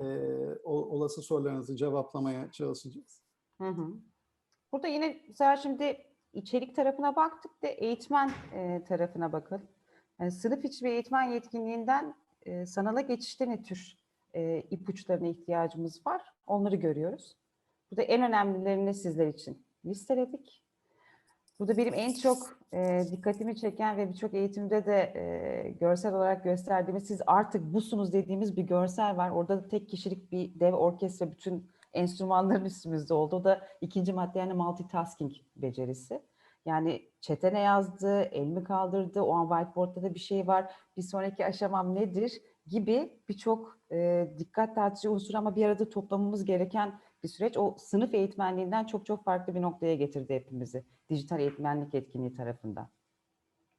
e, olası sorularınızı cevaplamaya çalışacağız. Hı hı. Burada yine mesela şimdi içerik tarafına baktık da eğitmen e, tarafına bakalım. Yani sınıf içi ve eğitmen yetkinliğinden e, sanala geçişte ne tür e, ipuçlarına ihtiyacımız var? Onları görüyoruz. Burada en önemlilerini sizler için listeledik. Burada benim en çok e, dikkatimi çeken ve birçok eğitimde de e, görsel olarak gösterdiğimiz siz artık busunuz dediğimiz bir görsel var. Orada da tek kişilik bir dev orkestra bütün enstrümanların üstümüzde oldu. O da ikinci madde yani multitasking becerisi. Yani çete ne yazdı, el mi kaldırdı, o an whiteboard'da da bir şey var, bir sonraki aşamam nedir gibi birçok e, dikkat dağıtıcı unsur ama bir arada toplamamız gereken bir süreç. O sınıf eğitmenliğinden çok çok farklı bir noktaya getirdi hepimizi. Dijital eğitmenlik etkinliği tarafından.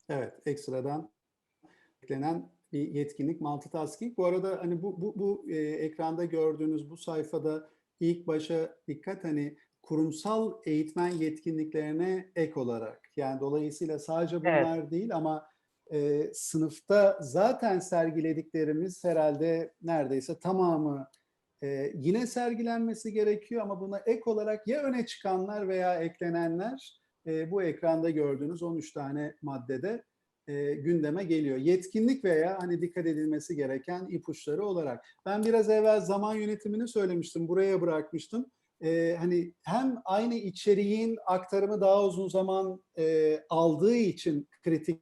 Evet, ekstradan eklenen bir yetkinlik multitasking. Bu arada hani bu bu bu e, ekranda gördüğünüz bu sayfada ilk başa dikkat hani kurumsal eğitmen yetkinliklerine ek olarak. Yani dolayısıyla sadece bunlar değil ama e, sınıfta zaten sergilediklerimiz herhalde neredeyse tamamı e, yine sergilenmesi gerekiyor ama buna ek olarak ya öne çıkanlar veya eklenenler e, bu ekranda gördüğünüz 13 tane maddede e, gündeme geliyor. Yetkinlik veya hani dikkat edilmesi gereken ipuçları olarak. Ben biraz evvel zaman yönetimini söylemiştim, buraya bırakmıştım. E, hani hem aynı içeriğin aktarımı daha uzun zaman e, aldığı için kritik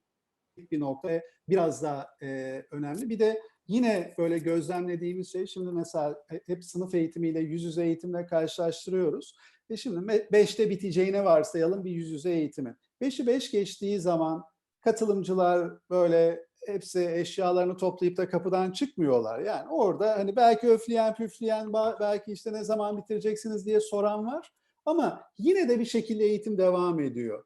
bir nokta biraz daha e, önemli. Bir de yine böyle gözlemlediğimiz şey şimdi mesela hep sınıf eğitimiyle yüz yüze eğitimle karşılaştırıyoruz. Ve şimdi 5'te biteceğine varsayalım bir yüz yüze eğitimi. 5'i 5 geçtiği zaman katılımcılar böyle hepsi eşyalarını toplayıp da kapıdan çıkmıyorlar. Yani orada hani belki öfleyen püfleyen belki işte ne zaman bitireceksiniz diye soran var. Ama yine de bir şekilde eğitim devam ediyor.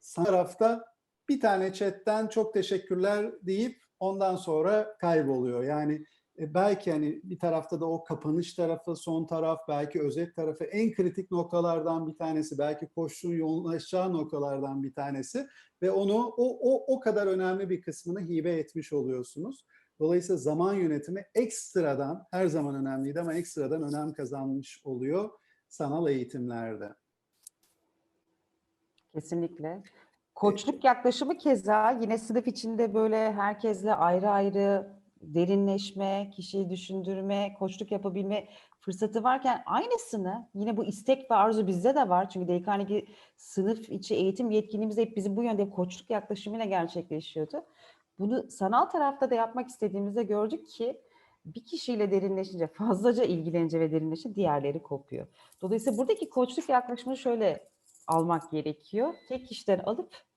Sağ tarafta bir tane chatten çok teşekkürler deyip ondan sonra kayboluyor. Yani e, belki hani bir tarafta da o kapanış tarafı, son taraf, belki özet tarafı en kritik noktalardan bir tanesi, belki koştuğun yoğunlaşacağı noktalardan bir tanesi ve onu o, o, o kadar önemli bir kısmını hibe etmiş oluyorsunuz. Dolayısıyla zaman yönetimi ekstradan, her zaman önemliydi ama ekstradan önem kazanmış oluyor sanal eğitimlerde. Kesinlikle. Koçluk yaklaşımı keza yine sınıf içinde böyle herkesle ayrı ayrı derinleşme, kişiyi düşündürme, koçluk yapabilme fırsatı varken aynısını yine bu istek ve arzu bizde de var. Çünkü DK sınıf içi eğitim yetkinliğimiz hep bizim bu yönde koçluk yaklaşımıyla gerçekleşiyordu. Bunu sanal tarafta da yapmak istediğimizde gördük ki bir kişiyle derinleşince, fazlaca ilgilenince ve derinleşince diğerleri kopuyor. Dolayısıyla buradaki koçluk yaklaşımını şöyle almak gerekiyor. Tek kişiden alıp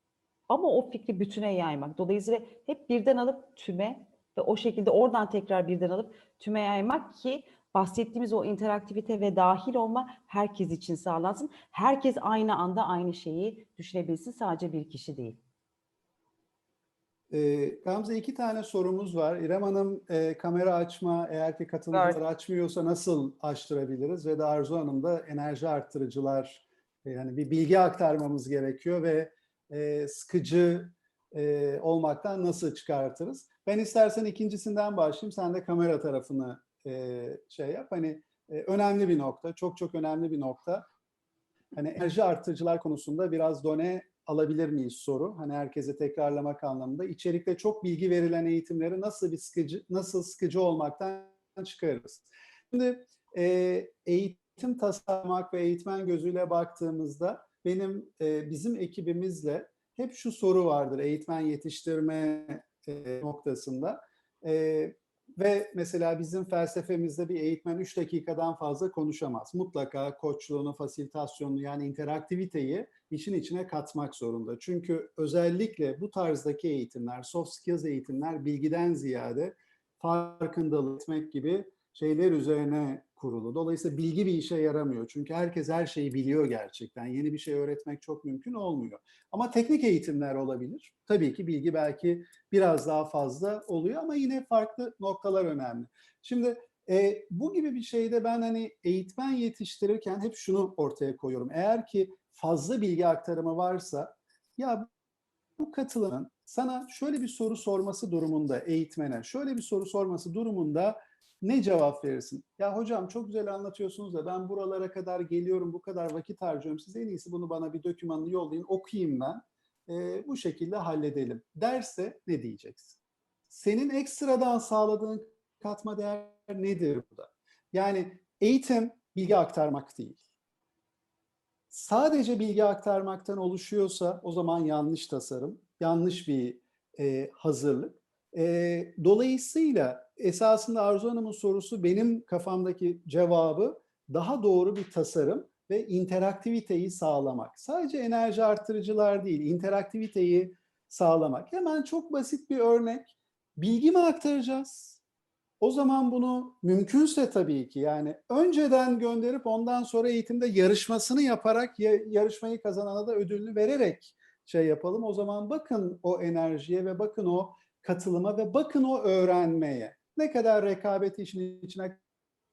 ama o fikri bütüne yaymak. Dolayısıyla hep birden alıp tüme ve o şekilde oradan tekrar birden alıp tüme yaymak ki bahsettiğimiz o interaktivite ve dahil olma herkes için sağlansın. Herkes aynı anda aynı şeyi düşünebilsin sadece bir kişi değil. E, Gamze iki tane sorumuz var. İrem Hanım e, kamera açma eğer ki katılımcılar Evet. açmıyorsa nasıl açtırabiliriz? Ve de Arzu Hanım da enerji arttırıcılar e, yani bir bilgi aktarmamız gerekiyor ve sıkıcı olmaktan nasıl çıkartırız? Ben istersen ikincisinden başlayayım. Sen de kamera tarafını şey yap. Hani önemli bir nokta, çok çok önemli bir nokta. Hani enerji artırıcılar konusunda biraz done alabilir miyiz soru. Hani herkese tekrarlamak anlamında. İçerikte çok bilgi verilen eğitimleri nasıl bir sıkıcı, nasıl sıkıcı olmaktan çıkarırız. Şimdi eğitim tasarlamak ve eğitmen gözüyle baktığımızda benim e, bizim ekibimizle hep şu soru vardır eğitmen yetiştirme e, noktasında. E, ve mesela bizim felsefemizde bir eğitmen 3 dakikadan fazla konuşamaz. Mutlaka koçluğunu, fasilitasyonunu yani interaktiviteyi işin içine katmak zorunda. Çünkü özellikle bu tarzdaki eğitimler, soft skills eğitimler bilgiden ziyade farkındalık etmek gibi şeyler üzerine kurulu. Dolayısıyla bilgi bir işe yaramıyor. Çünkü herkes her şeyi biliyor gerçekten. Yeni bir şey öğretmek çok mümkün olmuyor. Ama teknik eğitimler olabilir. Tabii ki bilgi belki biraz daha fazla oluyor ama yine farklı noktalar önemli. Şimdi e, bu gibi bir şeyde ben hani eğitmen yetiştirirken hep şunu ortaya koyuyorum. Eğer ki fazla bilgi aktarımı varsa ya bu katılımın sana şöyle bir soru sorması durumunda eğitmene şöyle bir soru sorması durumunda ne cevap verirsin? Ya hocam çok güzel anlatıyorsunuz da ben buralara kadar geliyorum, bu kadar vakit harcıyorum. Siz en iyisi bunu bana bir dokümanını yollayın, okuyayım ben. Ee, bu şekilde halledelim. Derse ne diyeceksin? Senin ekstradan sağladığın katma değer nedir burada? Yani eğitim bilgi aktarmak değil. Sadece bilgi aktarmaktan oluşuyorsa o zaman yanlış tasarım, yanlış bir e, hazırlık. E, dolayısıyla esasında Arzu Hanım'ın sorusu benim kafamdaki cevabı daha doğru bir tasarım ve interaktiviteyi sağlamak. Sadece enerji arttırıcılar değil, interaktiviteyi sağlamak. Hemen çok basit bir örnek. Bilgi mi aktaracağız? O zaman bunu mümkünse tabii ki yani önceden gönderip ondan sonra eğitimde yarışmasını yaparak yarışmayı kazanana da ödülünü vererek şey yapalım. O zaman bakın o enerjiye ve bakın o katılıma ve bakın o öğrenmeye. Ne kadar rekabeti işin içine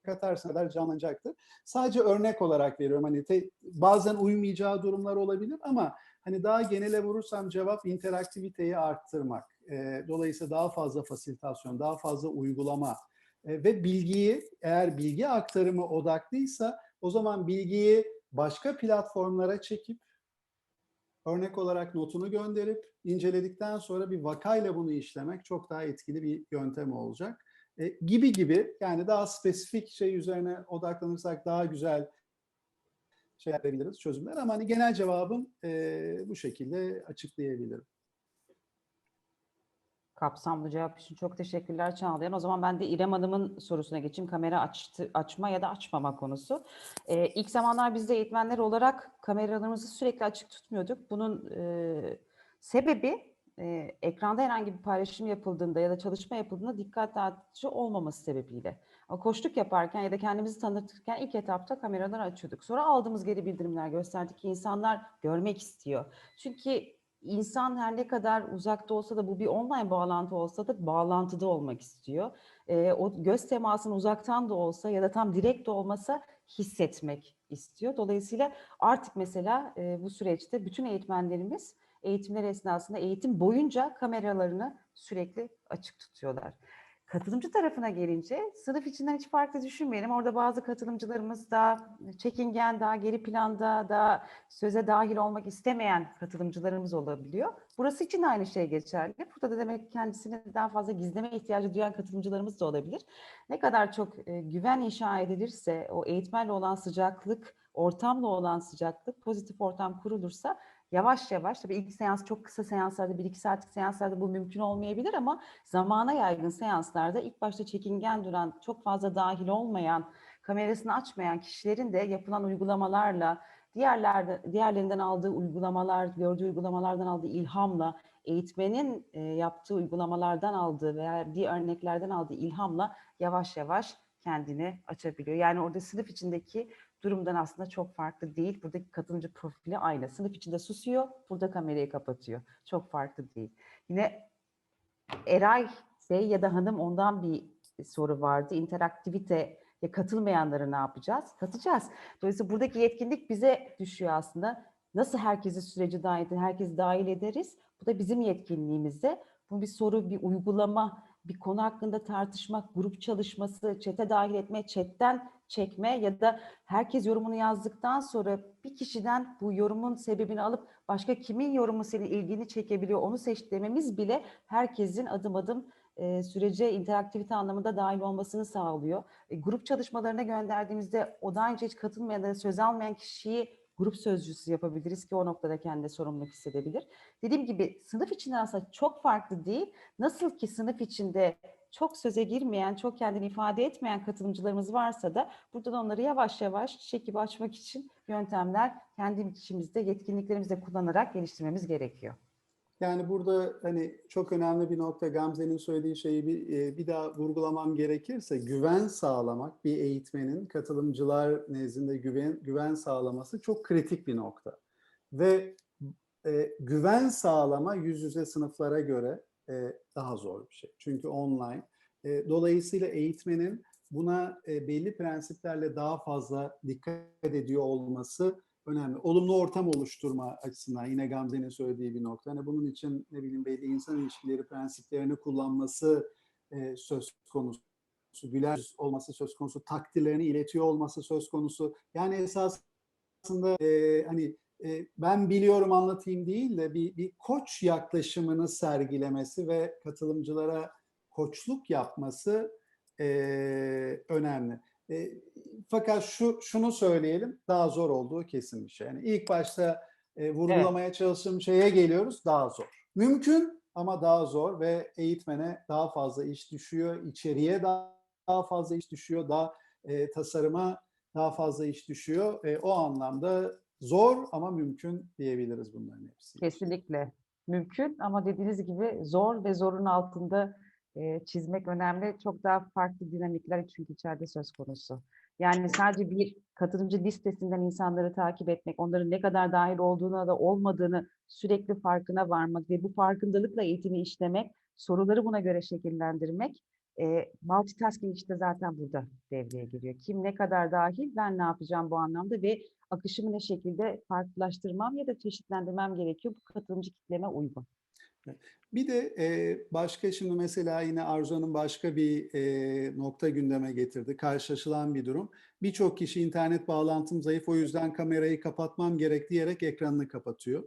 katarsa kadar canlanacaktır. Sadece örnek olarak veriyorum. Hani te, bazen uymayacağı durumlar olabilir ama hani daha genele vurursam cevap interaktiviteyi arttırmak. E, dolayısıyla daha fazla fasilitasyon, daha fazla uygulama e, ve bilgiyi eğer bilgi aktarımı odaklıysa o zaman bilgiyi başka platformlara çekip örnek olarak notunu gönderip inceledikten sonra bir vakayla bunu işlemek çok daha etkili bir yöntem olacak. E, gibi gibi yani daha spesifik şey üzerine odaklanırsak daha güzel şey yapabiliriz, çözümler ama hani genel cevabım e, bu şekilde açıklayabilirim. Kapsamlı cevap için çok teşekkürler Çağlayan. O zaman ben de İrem Hanım'ın sorusuna geçeyim. Kamera açtı, açma ya da açmama konusu. Ee, ilk zamanlar biz de eğitmenler olarak kameralarımızı sürekli açık tutmuyorduk. Bunun e, sebebi e, ekranda herhangi bir paylaşım yapıldığında ya da çalışma yapıldığında dikkat dağıtıcı olmaması sebebiyle. Ama koştuk yaparken ya da kendimizi tanıtırken ilk etapta kameraları açıyorduk. Sonra aldığımız geri bildirimler gösterdik ki insanlar görmek istiyor. Çünkü insan her ne kadar uzakta olsa da bu bir online bağlantı olsa da bağlantıda olmak istiyor. E, o göz temasını uzaktan da olsa ya da tam direkt de olmasa hissetmek istiyor. Dolayısıyla artık mesela e, bu süreçte bütün eğitmenlerimiz eğitimler esnasında eğitim boyunca kameralarını sürekli açık tutuyorlar. Katılımcı tarafına gelince sınıf içinden hiç farklı düşünmeyelim. Orada bazı katılımcılarımız daha çekingen, daha geri planda, daha söze dahil olmak istemeyen katılımcılarımız olabiliyor. Burası için aynı şey geçerli. Burada da demek kendisini daha fazla gizleme ihtiyacı duyan katılımcılarımız da olabilir. Ne kadar çok e, güven inşa edilirse, o eğitmenle olan sıcaklık, ortamla olan sıcaklık, pozitif ortam kurulursa yavaş yavaş tabii ilk seans çok kısa seanslarda bir iki saatlik seanslarda bu mümkün olmayabilir ama zamana yaygın seanslarda ilk başta çekingen duran çok fazla dahil olmayan kamerasını açmayan kişilerin de yapılan uygulamalarla diğerlerde diğerlerinden aldığı uygulamalar gördüğü uygulamalardan aldığı ilhamla eğitmenin e, yaptığı uygulamalardan aldığı veya diğer örneklerden aldığı ilhamla yavaş yavaş kendini açabiliyor. Yani orada sınıf içindeki durumdan aslında çok farklı değil. Buradaki katılımcı profili aynı. Sınıf içinde susuyor, burada kamerayı kapatıyor. Çok farklı değil. Yine Eray Bey ya da hanım ondan bir soru vardı. İnteraktivite ya katılmayanları ne yapacağız? Katacağız. Dolayısıyla buradaki yetkinlik bize düşüyor aslında. Nasıl herkesi süreci dahil, herkesi dahil ederiz? Bu da bizim yetkinliğimizde. Bu bir soru, bir uygulama, bir konu hakkında tartışmak, grup çalışması, çete dahil etme, chatten çekme ya da herkes yorumunu yazdıktan sonra bir kişiden bu yorumun sebebini alıp başka kimin yorumu senin ilgini çekebiliyor onu seç dememiz bile herkesin adım adım e, sürece interaktivite anlamında dahil olmasını sağlıyor. E, grup çalışmalarına gönderdiğimizde o daha önce hiç katılmayan ya da söz almayan kişiyi grup sözcüsü yapabiliriz ki o noktada kendi sorumluluk hissedebilir. Dediğim gibi sınıf içinde aslında çok farklı değil. Nasıl ki sınıf içinde çok söze girmeyen, çok kendini ifade etmeyen katılımcılarımız varsa da burada da onları yavaş yavaş çekip açmak için yöntemler kendi içimizde, yetkinliklerimizde kullanarak geliştirmemiz gerekiyor. Yani burada hani çok önemli bir nokta Gamze'nin söylediği şeyi bir, bir daha vurgulamam gerekirse güven sağlamak bir eğitmenin katılımcılar nezdinde güven güven sağlaması çok kritik bir nokta. Ve e, güven sağlama yüz yüze sınıflara göre e, daha zor bir şey. Çünkü online. E, dolayısıyla eğitmenin buna e, belli prensiplerle daha fazla dikkat ediyor olması önemli. Olumlu ortam oluşturma açısından yine Gamze'nin söylediği bir nokta. Hani bunun için ne bileyim belli insan ilişkileri prensiplerini kullanması e, söz konusu güler olması söz konusu, takdirlerini iletiyor olması söz konusu. Yani esasında e, hani e, ben biliyorum anlatayım değil de bir, bir koç yaklaşımını sergilemesi ve katılımcılara koçluk yapması e, önemli. E, fakat şu şunu söyleyelim, daha zor olduğu kesin bir şey. Yani ilk başta e, vurgulamaya çalıştığım şeye geliyoruz, daha zor. Mümkün ama daha zor ve eğitmene daha fazla iş düşüyor, içeriye daha, daha fazla iş düşüyor, daha e, tasarıma daha fazla iş düşüyor. E, o anlamda zor ama mümkün diyebiliriz bunların hepsi. Kesinlikle mümkün ama dediğiniz gibi zor ve zorun altında e, çizmek önemli. Çok daha farklı dinamikler çünkü içeride söz konusu. Yani sadece bir katılımcı listesinden insanları takip etmek, onların ne kadar dahil olduğuna da olmadığını sürekli farkına varmak ve bu farkındalıkla eğitimi işlemek, soruları buna göre şekillendirmek, e, multitasking işte zaten burada devreye giriyor. Kim ne kadar dahil, ben ne yapacağım bu anlamda ve akışımı ne şekilde farklılaştırmam ya da çeşitlendirmem gerekiyor bu katılımcı kitleme uygun. Bir de e, başka şimdi mesela yine Arzu Hanım başka bir e, nokta gündeme getirdi. Karşılaşılan bir durum. Birçok kişi internet bağlantım zayıf o yüzden kamerayı kapatmam gerek diyerek ekranını kapatıyor.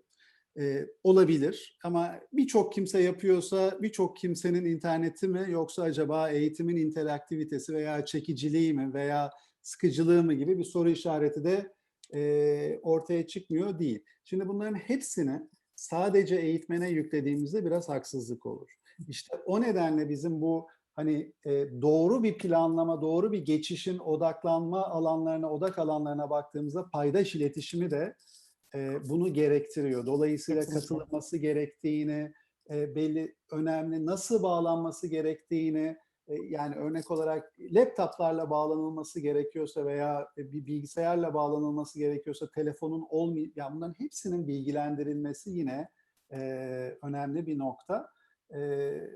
E, olabilir ama birçok kimse yapıyorsa birçok kimsenin interneti mi yoksa acaba eğitimin interaktivitesi veya çekiciliği mi veya sıkıcılığı mı gibi bir soru işareti de e, ortaya çıkmıyor değil. Şimdi bunların hepsini sadece eğitmene yüklediğimizde biraz haksızlık olur. İşte o nedenle bizim bu hani e, doğru bir planlama, doğru bir geçişin odaklanma alanlarına, odak alanlarına baktığımızda paydaş iletişimi de e, bunu gerektiriyor. Dolayısıyla katılınması gerektiğini, e, belli önemli nasıl bağlanması gerektiğini, yani örnek olarak laptoplarla bağlanılması gerekiyorsa veya bir bilgisayarla bağlanılması gerekiyorsa telefonun olmay yani bunların hepsinin bilgilendirilmesi yine e, önemli bir nokta. E,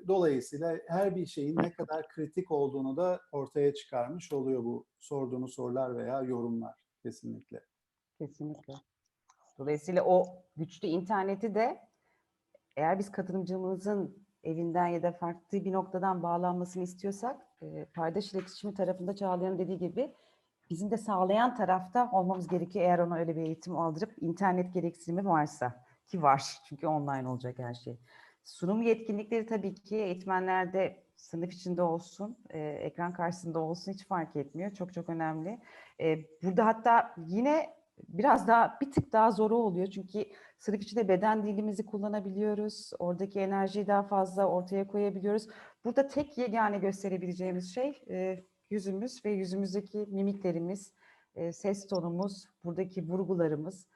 dolayısıyla her bir şeyin ne kadar kritik olduğunu da ortaya çıkarmış oluyor bu sorduğunuz sorular veya yorumlar kesinlikle. Kesinlikle. Dolayısıyla o güçlü interneti de eğer biz katılımcımızın evinden ya da farklı bir noktadan bağlanmasını istiyorsak e, paydaş iletişimi tarafında Çağlayan'ın dediği gibi bizim de sağlayan tarafta olmamız gerekiyor eğer ona öyle bir eğitim aldırıp internet gereksinimi varsa ki var çünkü online olacak her şey. Sunum yetkinlikleri tabii ki eğitmenlerde sınıf içinde olsun, e, ekran karşısında olsun hiç fark etmiyor. Çok çok önemli. E, burada hatta yine biraz daha bir tık daha zoru oluyor çünkü sınıf içinde beden dilimizi kullanabiliyoruz. Oradaki enerjiyi daha fazla ortaya koyabiliyoruz. Burada tek yegane gösterebileceğimiz şey e, yüzümüz ve yüzümüzdeki mimiklerimiz, e, ses tonumuz, buradaki vurgularımız.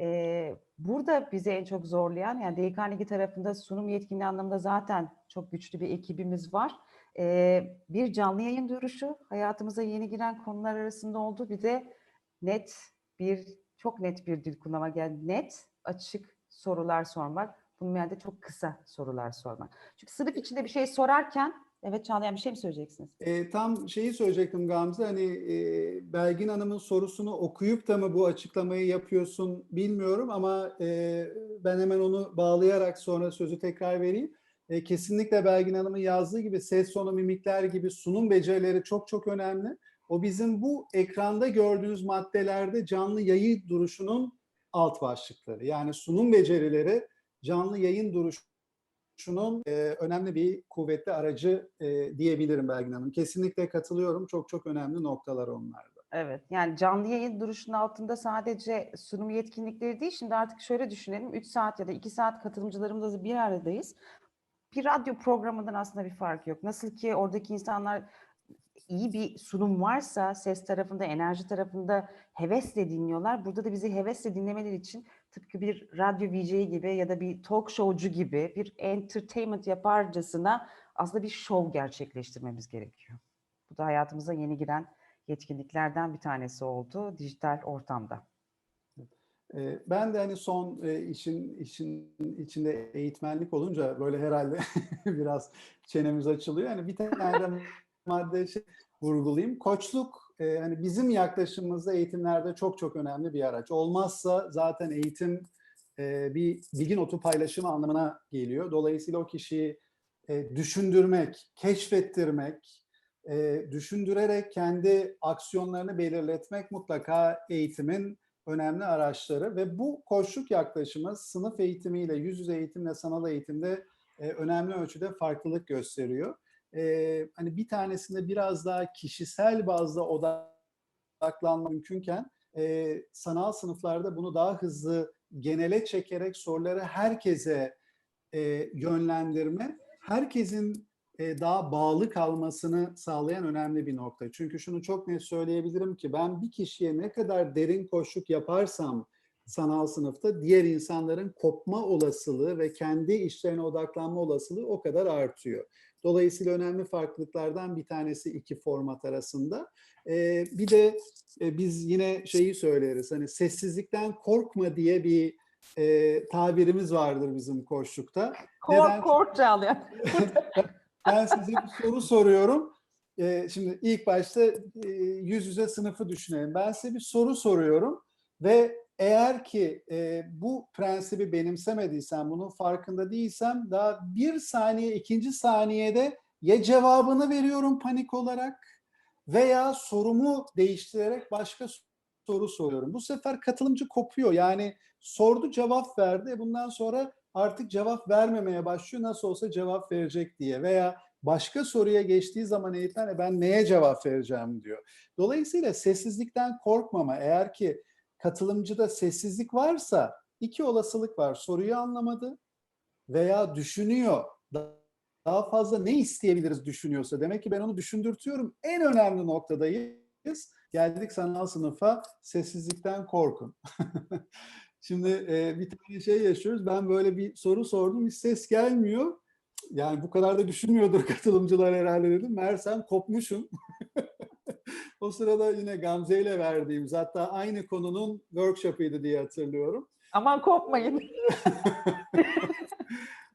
E, burada bizi en çok zorlayan, yani DKNG tarafında sunum yetkinliği anlamında zaten çok güçlü bir ekibimiz var. E, bir canlı yayın duruşu, hayatımıza yeni giren konular arasında oldu. Bir de net bir, çok net bir dil kullanmak. Yani net, açık sorular sormak. Bunun yerde çok kısa sorular sormak. Çünkü sınıf içinde bir şey sorarken, evet Çağlayan bir şey mi söyleyeceksiniz? E, tam şeyi söyleyecektim Gamze, hani e, Belgin Hanım'ın sorusunu okuyup da mı bu açıklamayı yapıyorsun bilmiyorum ama e, ben hemen onu bağlayarak sonra sözü tekrar vereyim. E, kesinlikle Belgin Hanım'ın yazdığı gibi ses tonu, mimikler gibi sunum becerileri çok çok önemli. O bizim bu ekranda gördüğünüz maddelerde canlı yayın duruşunun alt başlıkları. Yani sunum becerileri canlı yayın duruşunun e, önemli bir kuvvetli aracı e, diyebilirim Belgin Hanım. Kesinlikle katılıyorum. Çok çok önemli noktalar onlarda. Evet, yani canlı yayın duruşunun altında sadece sunum yetkinlikleri değil, şimdi artık şöyle düşünelim, 3 saat ya da 2 saat katılımcılarımızla bir aradayız. Bir radyo programından aslında bir fark yok. Nasıl ki oradaki insanlar iyi bir sunum varsa ses tarafında, enerji tarafında hevesle dinliyorlar. Burada da bizi hevesle dinlemeleri için tıpkı bir radyo VJ gibi ya da bir talk showcu gibi bir entertainment yaparcasına aslında bir show gerçekleştirmemiz gerekiyor. Bu da hayatımıza yeni giren yetkinliklerden bir tanesi oldu dijital ortamda. E, ben de hani son e, işin işin içinde eğitmenlik olunca böyle herhalde biraz çenemiz açılıyor. Yani bir tane madde şey vurgulayayım. Koçluk e, hani bizim yaklaşımımızda eğitimlerde çok çok önemli bir araç. Olmazsa zaten eğitim e, bir bilgi notu paylaşımı anlamına geliyor. Dolayısıyla o kişiyi e, düşündürmek, keşfettirmek, e, düşündürerek kendi aksiyonlarını belirletmek mutlaka eğitimin önemli araçları ve bu koçluk yaklaşımı sınıf eğitimiyle, yüz yüze eğitimle sanal eğitimde e, önemli ölçüde farklılık gösteriyor. E, hani bir tanesinde biraz daha kişisel bazda odaklanma mümkünken e, sanal sınıflarda bunu daha hızlı genele çekerek soruları herkese e, yönlendirme, herkesin e, daha bağlı kalmasını sağlayan önemli bir nokta. Çünkü şunu çok net söyleyebilirim ki ben bir kişiye ne kadar derin koşluk yaparsam sanal sınıfta diğer insanların kopma olasılığı ve kendi işlerine odaklanma olasılığı o kadar artıyor. Dolayısıyla önemli farklılıklardan bir tanesi iki format arasında. Ee, bir de e, biz yine şeyi söyleriz hani sessizlikten korkma diye bir e, tabirimiz vardır bizim koşlukta. Neden? Kork, kork Çağlayan. Ben size bir soru soruyorum. Ee, şimdi ilk başta e, yüz yüze sınıfı düşünelim. Ben size bir soru soruyorum ve eğer ki e, bu prensibi benimsemediysem, bunun farkında değilsem daha bir saniye, ikinci saniyede ya cevabını veriyorum panik olarak veya sorumu değiştirerek başka soru soruyorum. Bu sefer katılımcı kopuyor. Yani sordu cevap verdi. Bundan sonra artık cevap vermemeye başlıyor. Nasıl olsa cevap verecek diye veya başka soruya geçtiği zaman eğitmen "E ben neye cevap vereceğim diyor. Dolayısıyla sessizlikten korkmama. Eğer ki katılımcıda sessizlik varsa iki olasılık var. Soruyu anlamadı veya düşünüyor. Daha fazla ne isteyebiliriz düşünüyorsa. Demek ki ben onu düşündürtüyorum. En önemli noktadayız. Geldik sanal sınıfa sessizlikten korkun. Şimdi e, bir tane şey yaşıyoruz. Ben böyle bir soru sordum. Hiç ses gelmiyor. Yani bu kadar da düşünmüyordur katılımcılar herhalde dedim. Meğersem kopmuşum. o sırada yine Gamze ile verdiğimiz hatta aynı konunun workshop'ıydı diye hatırlıyorum. Aman kopmayın.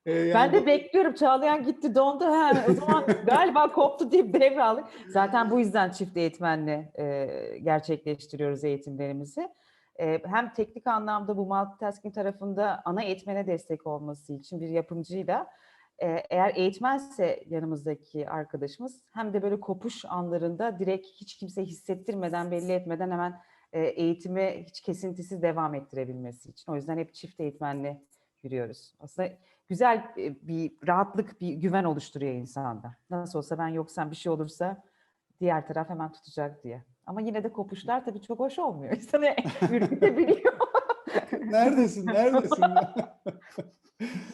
Ee, yani Ben de bekliyorum. Çağlayan gitti dondu. Ha, o zaman galiba koptu deyip devraldık. Zaten bu yüzden çift eğitmenle e, gerçekleştiriyoruz eğitimlerimizi. E, hem teknik anlamda bu multitasking tarafında ana eğitmene destek olması için bir yapımcıyla e, eğer eğitmense yanımızdaki arkadaşımız hem de böyle kopuş anlarında direkt hiç kimse hissettirmeden belli etmeden hemen e, eğitimi hiç kesintisiz devam ettirebilmesi için. O yüzden hep çift eğitmenle yürüyoruz. Aslında güzel e, bir rahatlık, bir güven oluşturuyor insanda. Nasıl olsa ben yoksam bir şey olursa diğer taraf hemen tutacak diye. Ama yine de kopuşlar tabii çok hoş olmuyor. İnsanı ürkütebiliyor. Neredesin? Neredesin?